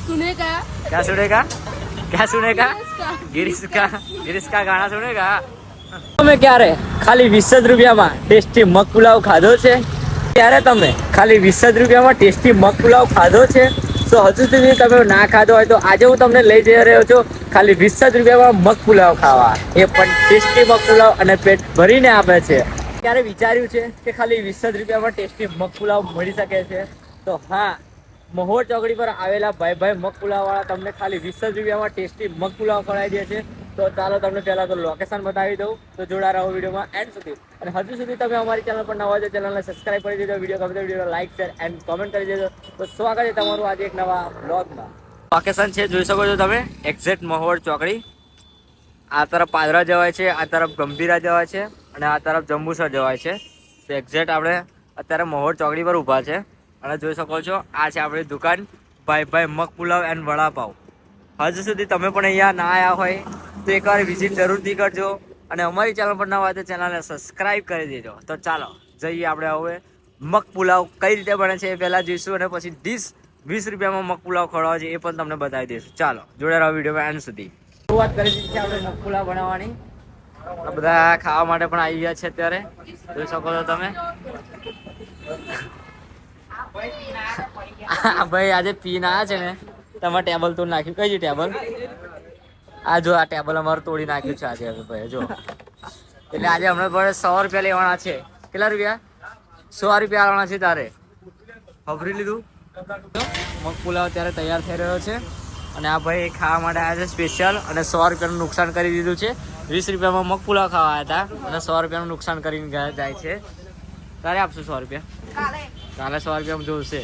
सुनेगा क्या सुनेगा क्या सुनेगा इसका गिरीश का गिरीश का ગાણા સુનેગા તમે ક્યારે ખાલી વીસ જ રૂપિયામાં ટેસ્ટી મગ પુલાવ ખાધો છે ત્યારે તમે ખાલી વીસ જ રૂપિયામાં ટેસ્ટી મગ પુલાવ ખાધો છે તો હજુ સુધી તમે ના ખાધો હોય તો આજે હું તમને લઈ જઈ રહ્યો છું ખાલી વીસ જ રૂપિયામાં મગ પુલાવ ખાવા એ પણ ટેસ્ટી મગ પુલાવ અને પેટ ભરીને આપે છે ક્યારે વિચાર્યું છે કે ખાલી વીસ જ રૂપિયામાં ટેસ્ટી મગ પુલાવ મળી શકે છે તો હા મહોર ચોકડી પર આવેલા ભાઈ ભાઈ મગ પુલાવવાળા તમને ખાલી વીસ જ રૂપિયામાં ટેસ્ટી મગ પુલાવ ખવડાવી દે છે. તો ચાલો તમને પહેલાં તો લોકેશન બતાવી દઉં. તો જોડા રહો વિડીયોમાં એન્ડ સુધી. અને હજુ સુધી તમે અમારી ચેનલ પર નવા છો ચેનલને સબસ્ક્રાઈબ કરી દેજો. વીડિયો ગમે video like share and comment કરી દેજો. તો સ્વાગત છે તમારું આજે એક નવા બ્લોગમાં લોકેશન છે, જોઈ શકો છો તમે. એક્ઝેક્ટ મહોર ચોકડી. આ તરફ પાદરા જવાય છે, આ તરફ ગંભીરા જવાય છે, અને આ તરફ જંબુસર જવાય છે. તો એક્ઝેક્ટ આપણે અત્યારે મહોર ચોકડી પર ઊભા છે. અને જોઈ શકો છો, આ છે આપણી દુકાન ભાઈ ભાઈ મગ પુલાવ એન્ડ વડાપાવ. હજુ સુધી તમે પણ અહીંયા ના આવ્યા હોય તો એકવાર વિઝિટ જરૂરથી કરજો અને અમારી ચેનલ પર ના હોય તો ચેનલને સબસ્ક્રાઈબ કરી દેજો. તો ચાલો, જઈએ આપણે હવે મગ પુલાવ કઈ રીતે બને છે એ પહેલાં જોઈશું અને પછી ડીશ વીસ રૂપિયામાં મગ પુલાવ ખવડાવે છે એ પણ તમને બતાવી દઈશું. ચાલો જોડે રહો વિડીયોમાં એન્ડ સુધી. શરૂઆત કરી દીધી છે આપણે મગ પુલાવ બનાવવાની. બધા ખાવા માટે પણ આવી ગયા છે અત્યારે. જોઈ શકો છો તમે. ભાઈ, આજે પીન આવ્યા છે ને. તમારે ટેબલ તોડી નાખ્યું. કઈ ટેબલ? આ જો, આ ટેબલ અમારું તોડી નાખ્યું છે આજે હવે, ભાઈ, જો. એટલે આજે હમણાં પડે સો રૂપિયા લેવાના છે. કેટલા રૂપિયા? સો રૂપિયા લેવાના છે તારે. ખબરી લીધું? મગ પુલાવ અત્યારે તૈયાર થઈ રહ્યો છે. અને આ ભાઈ ખાવા માટે આવ્યા છે સ્પેશિયલ અને સો રૂપિયાનું નુકસાન કરી દીધું છે. વીસ રૂપિયામાં મગ પુલાવ ખાવા આવ્યા હતા અને સો રૂપિયાનું નુકસાન કરીને ગયા જાય છે. તારે આપશું સો રૂપિયા? કાલે સવાર કેમ જોશે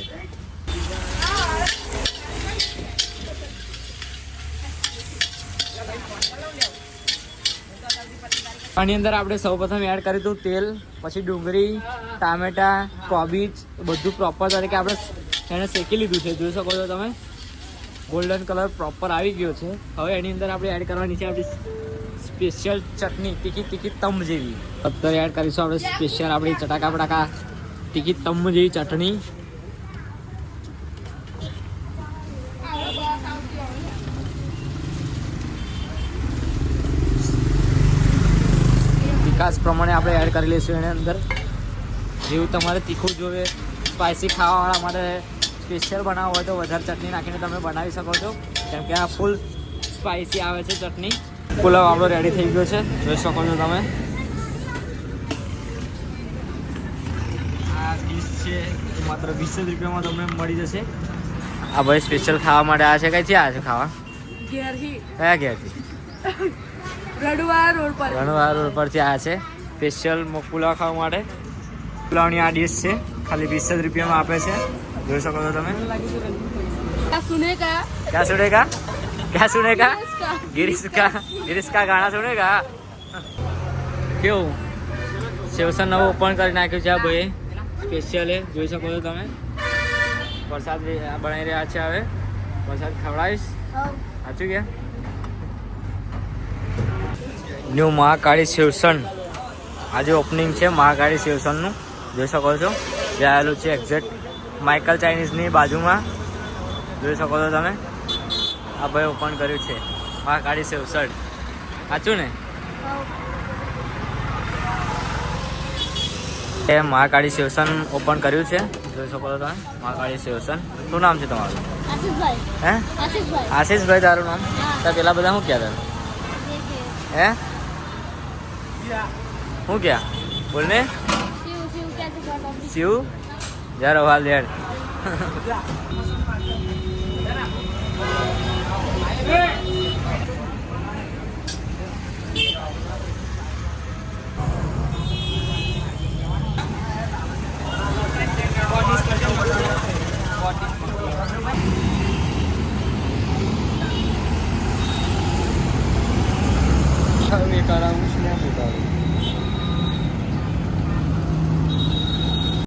આની અંદર આપણે સૌપ્રથમ એડ કર્યું હતું તેલ, પછી ડુંગળી, ટામેટા, કોબીજ, બધું પ્રોપર તરીકે આપણે એને શેકી લીધું છે. જોઈ શકો છો તમે? ગોલ્ડન કલર પ્રોપર આવી ગયો છે. હવે એની અંદર આપણે એડ કરવાની છે આપણી સ્પેશિયલ ચટણી, તીખી તીખી, તમ જેવી. અત્યારે એડ કરીશું આપણે સ્પેશિયલ આપણી ચટાકા પટાકા તીખી તમ જેવી ચટણી. વિકાસ પ્રમાણે આપણે એડ કરી લઈશું એની અંદર. જેવું તમારે તીખું જોવે સ્પાઇસી ખાવાવાળા માટે સ્પેશિયલ બનાવવો હોય તો વધારે ચટણી નાખીને તમે બનાવી શકો છો. કેમ કે આ ફૂલ સ્પાઇસી આવે છે ચટણી. પુલાવ આપણો રેડી થઈ ગયો છે. જોઈ શકો છો તમે આ ડીશ છે માત્ર વીસ જ રૂપિયામાં તમને મળી જશે. આ ભાઈ સ્પેશિયલ ખાવા માટે આ છે કઈથી આ છે ખાવા? કયા ઘેરથી? રણવાર રોડ પર. રોડ પરથી આ છે. સ્પેશિયલ પુલાવ ખાવા માટે. પુલાવની આ ડીશ છે. ખાલી વીસ જ રૂપિયામાં આપે છે. જોઈ શકો છો તમે. ક્યાં સુનેગા ક્યાં સુનેગા કા ગિરિશકા. ગિરીશકા. ગિરીશકા ગાણા સુનેગા કેવું? સેવસન નવું ઓપન કરી નાખ્યું છે આ ભાઈ સ્પેશિયલ જોઈ શકો છો તમે. વરસાદ બનાવી રહ્યા છે હવે. વરસાદ ખવડાવીશ. સાચું કે? ન્યૂ મહાકાળી શિવસન. આજે ઓપનિંગ છે મહાકાળી શિવસનનું. જોઈ શકો છો. જે આવેલું છે એક્ઝેક્ટ માઇકલ ચાઇનીઝની બાજુમાં. જોઈ શકો છો તમે. આ ભાઈ ઓપન કર્યું છે. મહાકાળી શિવસન. સાચું ને? એ મહાકાળી સેવસન ઓપન કર્યું છે. જોઈ શકો તમે મહાકાળી સેવસન. શું નામ છે તમારું? હે? આશીષભાઈ. તારું નામ? તો પેલા બધા શું ક્યાં તારું હે? શું ક્યાં બોલ ને શિવ જરા હાલ દેડ sekarang semuanya tahu